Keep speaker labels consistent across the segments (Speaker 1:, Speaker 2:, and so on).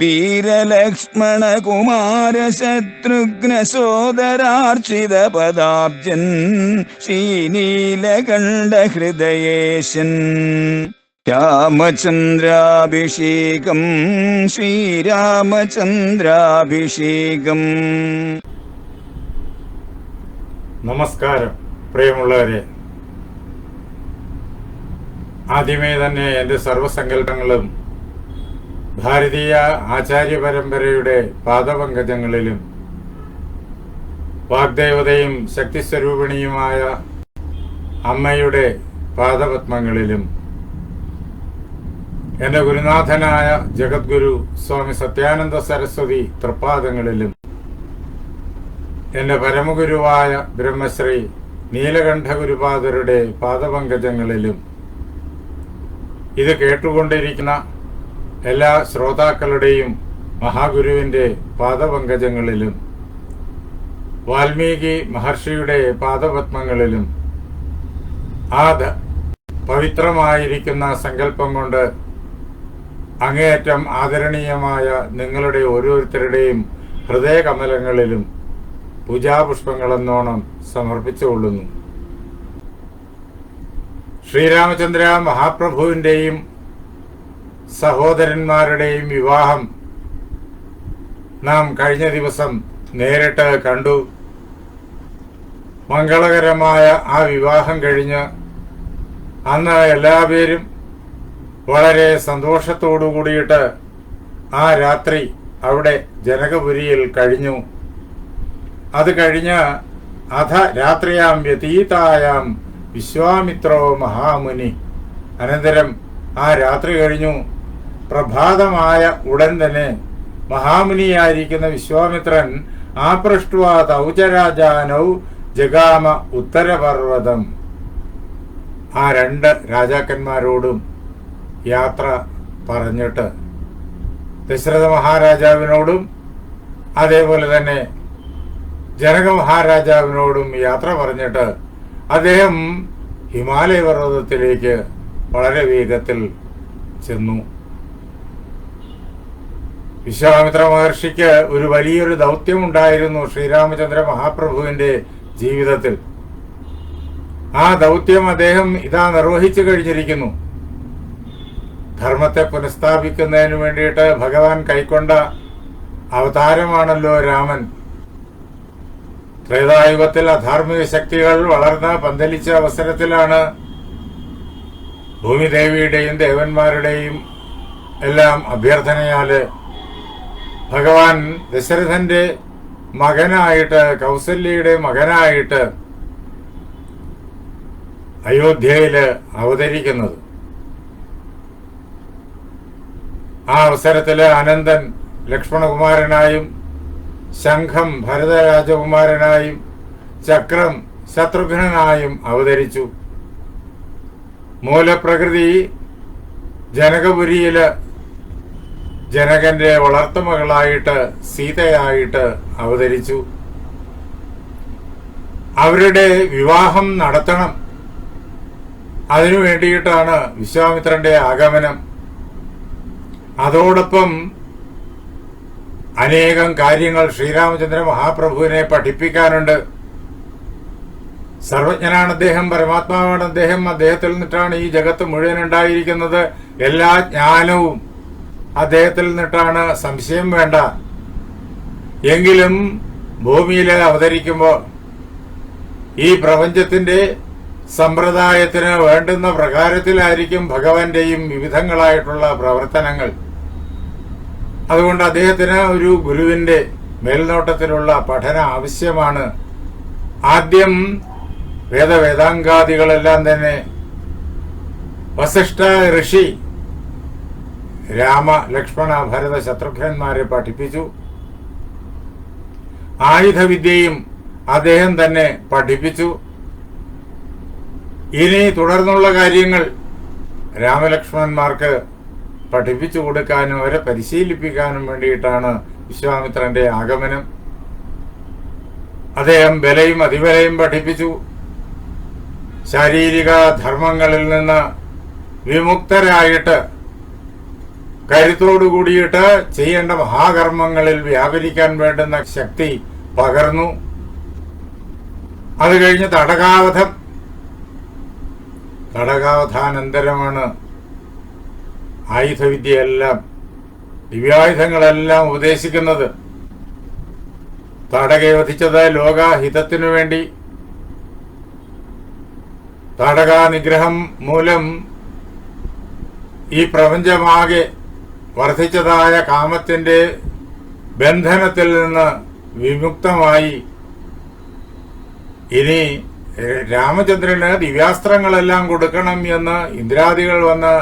Speaker 1: വീരലക്ഷ്മണ കുമാര ശത്രുഘ്ന സോദരാർച്ചിത പദാബ്ജൻ ശ്രീനീലകണ്ഠ ഹൃദയേശൻ രാമചന്ദ്രാഭിഷേകം ശ്രീരാമചന്ദ്രാഭിഷേകം.
Speaker 2: നമസ്കാരം പ്രിയമുള്ളവരെ. ആദ്യമേ തന്നെ എന്റെ സർവസങ്കല്പങ്ങളും ഭാരതീയ ആചാര്യ പരമ്പരയുടെ പാദപങ്കജങ്ങളിലും വാഗ്ദേവതയും ശക്തിസ്വരൂപിണിയുമായ അമ്മയുടെ പാദപത്മങ്ങളിലും എന്റെ ഗുരുനാഥനായ ജഗദ്ഗുരു സ്വാമി സത്യാനന്ദ സരസ്വതി തൃപ്പാദങ്ങളിലും എന്റെ പരമഗുരുവായ ബ്രഹ്മശ്രീ നീലകണ്ഠ ഗുരുപാദരുടെ പാദപങ്കജങ്ങളിലും ഇത് കേട്ടുകൊണ്ടിരിക്കുന്ന എല്ലാ ശ്രോതാക്കളുടെയും മഹാഗുരുവിന്റെ പാദപങ്കജങ്ങളിലും വാൽമീകി മഹർഷിയുടെ പാദപത്മങ്ങളിലും ആ പവിത്രമായിരിക്കുന്ന സങ്കല്പം കൊണ്ട് അങ്ങേയറ്റം ആദരണീയമായ നിങ്ങളുടെ ഓരോരുത്തരുടെയും ഹൃദയകമലങ്ങളിലും പൂജാപുഷ്പങ്ങളെന്നോണം സമർപ്പിച്ചുകൊള്ളുന്നു. ശ്രീരാമചന്ദ്ര മഹാപ്രഭുവിന്റെയും സഹോദരന്മാരുടെയും വിവാഹം നാം കഴിഞ്ഞ ദിവസം നേരിട്ട് കണ്ടു. മംഗളകരമായ ആ വിവാഹം കഴിഞ്ഞ് അന്ന് എല്ലാവരും വളരെ സന്തോഷത്തോടു കൂടിയിട്ട് ആ രാത്രി അവിടെ ജനകപുരിയിൽ കഴിഞ്ഞു. അത് കഴിഞ്ഞ് അധ രാത്രിയാം വ്യതീതായാം വിശ്വാമിത്രോ മഹാമുനി. അനന്തരം ആ രാത്രി കഴിഞ്ഞു. പ്രഭാതമായ ഉടൻ തന്നെ മഹാമുനിയായിരിക്കുന്ന വിശ്വാമിത്രൻ ആപൃഷ്ടുവാ തൗചരാജാനൗ ജഗാമ ഉത്തരപർവതം ആ രണ്ട് രാജാക്കന്മാരോടും യാത്ര പറഞ്ഞിട്ട് ദശരഥ മഹാരാജാവിനോടും അതേപോലെ തന്നെ ജനക മഹാരാജാവിനോടും യാത്ര പറഞ്ഞിട്ട് അദ്ദേഹം ഹിമാലയ പർവതത്തിലേക്ക് വളരെ വേഗത്തിൽ ചെന്നു. വിശ്വാമിത്ര മഹർഷിക്ക് ഒരു വലിയൊരു ദൗത്യം ഉണ്ടായിരുന്നു ശ്രീരാമചന്ദ്ര മഹാപ്രഭുവിന്റെ ജീവിതത്തിൽ. ആ ദൗത്യം അദ്ദേഹം ഇതാ നിർവഹിച്ചു കഴിഞ്ഞിരിക്കുന്നു. ധർമ്മത്തെ പുനഃസ്ഥാപിക്കുന്നതിന് വേണ്ടിയിട്ട് ഭഗവാൻ കൈക്കൊണ്ട അവതാരമാണല്ലോ രാമൻ. ത്രേതായുഗത്തിൽ അധാർമിക ശക്തികൾ വളർന്ന പന്തലിച്ച അവസരത്തിലാണ് ഭൂമിദേവിയുടെയും ദേവന്മാരുടെയും എല്ലാം അഭ്യർത്ഥനയാൽ ഭഗവാൻ ദശരഥന്റെ മകനായിട്ട് കൗസല്യയുടെ മകനായിട്ട് അയോധ്യയിൽ അവതരിക്കുന്നത്. ആ അവസരത്തിൽ അനന്തൻ ലക്ഷ്മണകുമാരനായും ശംഖം ഭരതരാജകുമാരനായും ചക്രം ശത്രുഘ്നനായും അവതരിച്ചു. മൂലപ്രകൃതി ജനകപുരിയിൽ ജനകന്റെ വളർത്തുമകളായിട്ട് സീതയായിട്ട് അവതരിച്ചു. അവരുടെ വിവാഹം നടത്തണം. അതിനു വേണ്ടിയിട്ടാണ് വിശ്വാമിത്രന്റെ ആഗമനം. അതോടൊപ്പം അനേകം കാര്യങ്ങൾ ശ്രീരാമചന്ദ്ര മഹാപ്രഭുവിനെ പഠിപ്പിക്കാനുണ്ട്. സർവജ്ഞനാണ് അദ്ദേഹം പരമാത്മാവാണ് അദ്ദേഹം. അദ്ദേഹത്തിൽ നിന്നിട്ടാണ് ഈ ജഗത്ത് മുഴുവൻ ഉണ്ടായിരിക്കുന്നത്. എല്ലാ ജ്ഞാനവും അദ്ദേഹത്തിൽ നിന്നിട്ടാണ് സംശയം വേണ്ട. എങ്കിലും ഭൂമിയിൽ അവതരിക്കുമ്പോൾ ഈ പ്രപഞ്ചത്തിന്റെ സമ്പ്രദായത്തിന് വേണ്ടുന്ന പ്രകാരത്തിലായിരിക്കും ഭഗവാന്റെയും വിവിധങ്ങളായിട്ടുള്ള പ്രവർത്തനങ്ങൾ. അതുകൊണ്ട് അദ്ദേഹത്തിന് ഒരു ഗുരുവിന്റെ മേൽനോട്ടത്തിലുള്ള പഠനം ആവശ്യമാണ്. ആദ്യം വേദവേദാങ്കാദികളെല്ലാം തന്നെ വസിഷ്ഠ ഋഷി രാമ ലക്ഷ്മണ ഭരത ശത്രുഘ്നന്മാരെ പഠിപ്പിച്ചു. ആയുധവിദ്യയും അദ്ദേഹം തന്നെ പഠിപ്പിച്ചു. ഇനി തുടർന്നുള്ള കാര്യങ്ങൾ രാമലക്ഷ്മണന്മാർക്ക് പഠിപ്പിച്ചു കൊടുക്കാനും അവരെ പരിശീലിപ്പിക്കാനും വേണ്ടിയിട്ടാണ് വിശ്വാമിത്രന്റെ ആഗമനം. അദ്ദേഹം ബലയും അതിബലയും പഠിപ്പിച്ചു. ശാരീരിക ധർമ്മങ്ങളിൽ നിന്ന് വിമുക്തരായിട്ട് കരുത്തോടു കൂടിയിട്ട് ചെയ്യേണ്ട മഹാകർമ്മങ്ങളിൽ വ്യാപരിക്കാൻ വേണ്ടുന്ന ശക്തി പകർന്നു. അത് കഴിഞ്ഞ് തടകാവധം. തടകാവധാനന്തരമാണ് ആയുധവിദ്യയെല്ലാം ദിവ്യായുധങ്ങളെല്ലാം ഉപദേശിക്കുന്നത്. താടകയെ വധിച്ചത് ലോകഹിതത്തിനു വേണ്ടി. തടകനിഗ്രഹം മൂലം ഈ പ്രപഞ്ചമാകെ വർദ്ധിച്ചതായ കാമത്തിന്റെ ബന്ധനത്തിൽ നിന്ന് വിമുക്തമായി ഇനി രാമചന്ദ്രന് ദിവ്യാസ്ത്രങ്ങളെല്ലാം കൊടുക്കണം എന്ന് ഇന്ദ്രാദികൾ വന്ന്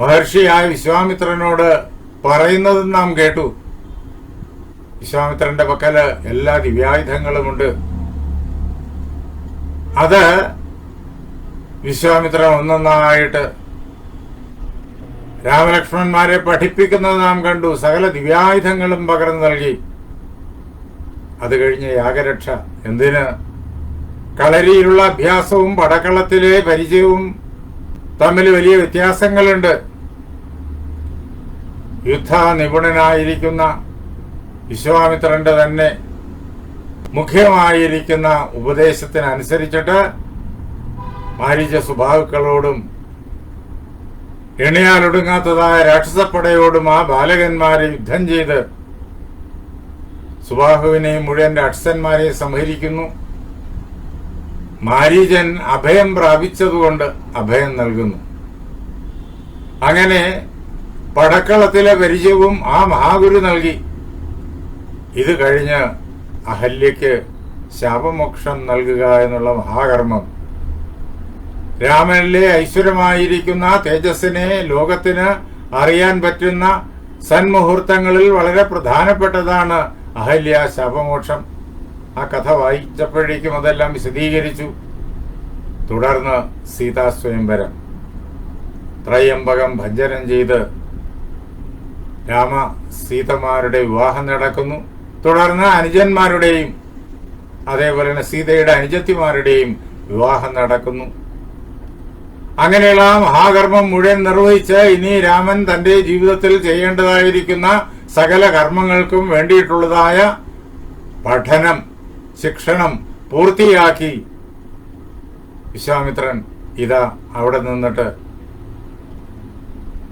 Speaker 2: മഹർഷിയായ വിശ്വാമിത്രനോട് പറയുന്നത് നാം കേട്ടു. വിശ്വാമിത്രന്റെ പക്കൽ എല്ലാ ദിവ്യായുധങ്ങളുമുണ്ട്. അത് വിശ്വാമിത്രൻ ഒന്നൊന്നായിട്ട് രാമലക്ഷ്മണന്മാരെ പഠിപ്പിക്കുന്നത് നാം കണ്ടു. സകല ദിവ്യായുധങ്ങളും പകർന്നു നൽകി. അത് കഴിഞ്ഞ് യാഗരക്ഷ. എന്തിന്? കളരിയിലുള്ള അഭ്യാസവും പടക്കളത്തിലെ പരിചയവും തമ്മിൽ വലിയ വ്യത്യാസങ്ങളുണ്ട്. യുദ്ധ നിപുണനായിരിക്കുന്ന വിശ്വാമിത്രന്റെ തന്നെ മുഖ്യമായിരിക്കുന്ന ഉപദേശത്തിനനുസരിച്ചിട്ട് മാരീച സ്വഭാവുക്കളോടും എണിയാലൊടുങ്ങാത്തതായ രാക്ഷസപ്പടയോടും ആ ബാലകന്മാരെ യുദ്ധം ചെയ്ത് സുബാഹുവിനെയും മുഴുവൻ രാക്ഷസന്മാരെയും സംഹരിക്കുന്നു. മാരീജൻ അഭയം പ്രാപിച്ചതുകൊണ്ട് അഭയം നൽകുന്നു. അങ്ങനെ പടക്കളത്തിലെ പരിചയവും ആ മഹാഗുരു നൽകി. ഇത് കഴിഞ്ഞ് അഹല്യയ്ക്ക് ശാപമോക്ഷം നൽകുക എന്നുള്ള മഹാകർമ്മം രാമനിലെ ഐശ്വര്യമായിരിക്കുന്ന തേജസ്സിനെ ലോകത്തിന് അറിയാൻ പറ്റുന്ന സന്മുഹൂർത്തങ്ങളിൽ വളരെ പ്രധാനപ്പെട്ടതാണ് അഹല്യ ശാപമോക്ഷം ആ കഥ വായിച്ചപ്പോഴേക്കും അതെല്ലാം വിശദീകരിച്ചു. തുടർന്ന് സീതാസ്വയംവരം ത്രയംബകം ഭഞ്ജനം ചെയ്ത് രാമ സീതമാരുടെ വിവാഹം നടക്കുന്നു. തുടർന്ന് അനുജന്മാരുടെയും അതേപോലെ തന്നെ സീതയുടെ അനുജത്തിമാരുടെയും വിവാഹം നടക്കുന്നു. അങ്ങനെയുള്ള മഹാകർമ്മം മുഴുവൻ നിർവഹിച്ച് ഇനി രാമൻ തന്റെ ജീവിതത്തിൽ ചെയ്യേണ്ടതായിരിക്കുന്ന സകല കർമ്മങ്ങൾക്കും വേണ്ടിയിട്ടുള്ളതായ പഠനം ശിക്ഷണം പൂർത്തിയാക്കി. വിശ്വാമിത്രൻ ഇതാ അവിടെ നിന്നിട്ട്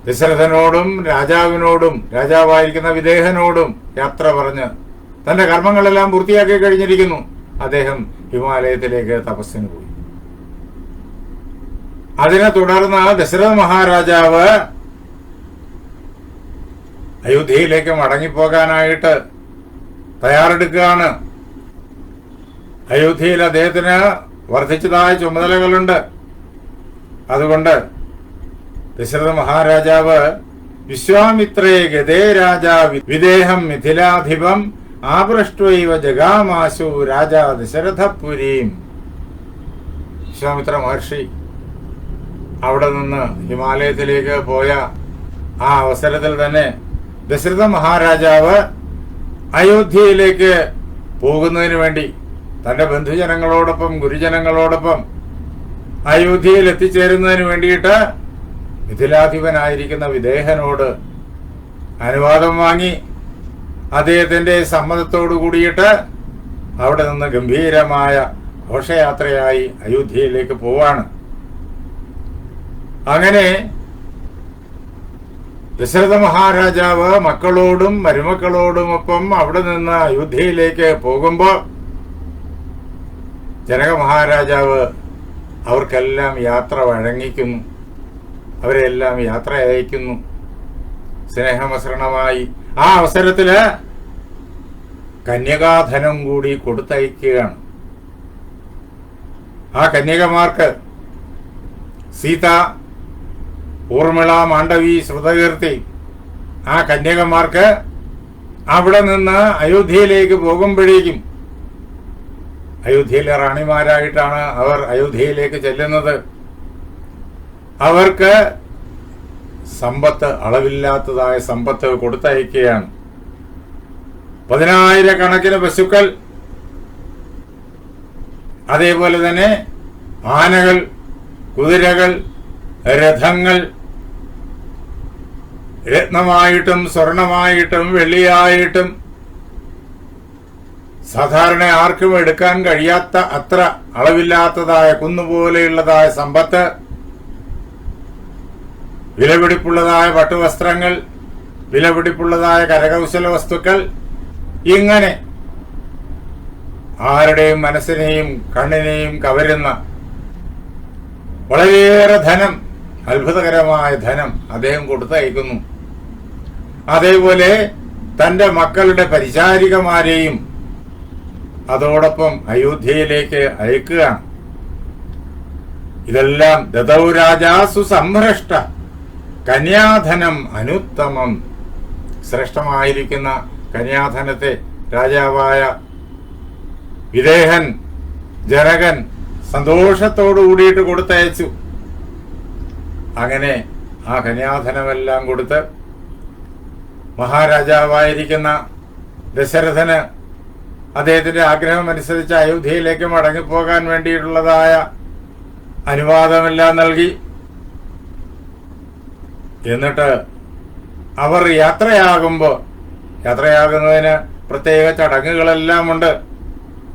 Speaker 2: ദശരഥനോടും രാജാവിനോടും രാജാവായിരിക്കുന്ന വിദേഹനോടും യാത്ര പറഞ്ഞ് തന്റെ കർമ്മങ്ങളെല്ലാം പൂർത്തിയാക്കി കഴിഞ്ഞിരിക്കുന്നു. അദ്ദേഹം ഹിമാലയത്തിലേക്ക് തപസ്സിന് പോയി. അതിനെ തുടർന്ന് ദശരഥ മഹാരാജാവ് അയോധ്യയിലേക്ക് മടങ്ങിപ്പോകാനായിട്ട് തയ്യാറെടുക്കുകയാണ്. അയോധ്യയിൽ അദ്ദേഹത്തിന് വർദ്ധിച്ചതായ ചുമതലകളുണ്ട്. അതുകൊണ്ട് ദശരഥ മഹാരാജാവ് വിശ്വാമിത്രേ ഗതേ രാജാ വിദേഹം മിഥിലാധിപം ആപൃഷ്ടൈവ ജഗാമാശു രാജാ ദശരഥപുരീം. വിശ്വാമിത്ര മഹർഷി അവിടെ നിന്ന് ഹിമാലയത്തിലേക്ക് പോയ ആ അവസരത്തിൽ തന്നെ ദശരഥ മഹാരാജാവ് അയോധ്യയിലേക്ക് പോകുന്നതിന് വേണ്ടി തന്റെ ബന്ധുജനങ്ങളോടൊപ്പം ഗുരുജനങ്ങളോടൊപ്പം അയോധ്യയിൽ എത്തിച്ചേരുന്നതിന് വേണ്ടിയിട്ട് മിഥിലാധിപനായിരിക്കുന്ന വിദേഹനോട് അനുവാദം വാങ്ങി അദ്ദേഹത്തിന്റെ സമ്മതത്തോടു കൂടിയിട്ട് അവിടെ നിന്ന് ഗംഭീരമായ ഘോഷയാത്രയായി അയോധ്യയിലേക്ക് പോവാണ്. അങ്ങനെ ദശരഥ മഹാരാജാവ് മക്കളോടും മരുമക്കളോടുമൊപ്പം അവിടെ നിന്ന് അയോധ്യയിലേക്ക് പോകുമ്പോൾ ജനക മഹാരാജാവ് അവർക്കെല്ലാം യാത്ര വഴങ്ങിക്കുന്നു. അവരെല്ലാം യാത്ര അയക്കുന്നു. സ്നേഹമസൃണമായി ആ അവസരത്തിൽ കന്യകാധനം കൂടി കൊടുത്തയക്കുകയാണ്. ആ കന്യകമാർക്ക് സീത ഊർമിള മാണ്ഡവി ശ്രുതകീർത്തി. ആ കന്യകമാർക്ക് അവിടെ നിന്ന് അയോധ്യയിലേക്ക് പോകുമ്പോഴേക്കും അയോധ്യയിലെ റാണിമാരായിട്ടാണ് അവർ അയോധ്യയിലേക്ക് ചെല്ലുന്നത്. അവർക്ക് സമ്പത്ത് അളവില്ലാത്തതായ സമ്പത്ത് കൊടുത്തയക്കുകയാണ്. പതിനായിരക്കണക്കിന് പശുക്കൾ അതേപോലെ തന്നെ ആനകൾ കുതിരകൾ രഥങ്ങൾ രത്നമായിട്ടും സ്വർണമായിട്ടും വെള്ളിയായിട്ടും സാധാരണ ആർക്കും എടുക്കാൻ കഴിയാത്ത അത്ര അളവില്ലാത്തതായ കുന്നുപോലെയുള്ളതായ സമ്പത്ത് വിലപിടിപ്പുള്ളതായ പട്ടുവസ്ത്രങ്ങൾ വിലപിടിപ്പുള്ളതായ കരകൗശല വസ്തുക്കൾ ഇങ്ങനെ ആരുടെയും മനസ്സിനെയും കണ്ണിനെയും കവരുന്ന വളരെയേറെ ധനം അത്ഭുതകരമായ ധനം അദ്ദേഹം കൊടുത്തയക്കുന്നു. അതേപോലെ തന്റെ മക്കളുടെ പരിചാരികമാരെയും അതോടൊപ്പം അയോധ്യയിലേക്ക് അയക്കുകയാണ്. ഇതെല്ലാം ദതൗ രാജാസു സംഭ്രഷ്ട കന്യാധനം അനുത്തമം. ശ്രേഷ്ഠമായിരിക്കുന്ന കന്യാധനത്തെ രാജാവായ വിദേഹൻ ജനകൻ സന്തോഷത്തോടു കൂടിയിട്ട് കൊടുത്തയച്ചു. അങ്ങനെ ആ കന്യാധനമെല്ലാം കൊടുത്ത് മഹാരാജാവായിരിക്കുന്ന ദശരഥന് അദ്ദേഹത്തിന്റെ ആഗ്രഹം അനുസരിച്ച് അയോധ്യയിലേക്ക് മടങ്ങിപ്പോകാൻ വേണ്ടിയിട്ടുള്ളതായ അനുവാദമെല്ലാം നൽകി. എന്നിട്ട് അവർ യാത്രയാകുമ്പോൾ യാത്രയാകുന്നതിന് പ്രത്യേക ചടങ്ങുകളെല്ലാം ഉണ്ട്.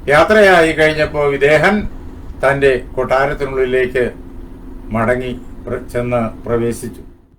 Speaker 2: യാത്രയായി കഴിഞ്ഞപ്പോൾ വിദേഹൻ തന്റെ കൊട്ടാരത്തിനുള്ളിലേക്ക് മടങ്ങി. цена провесить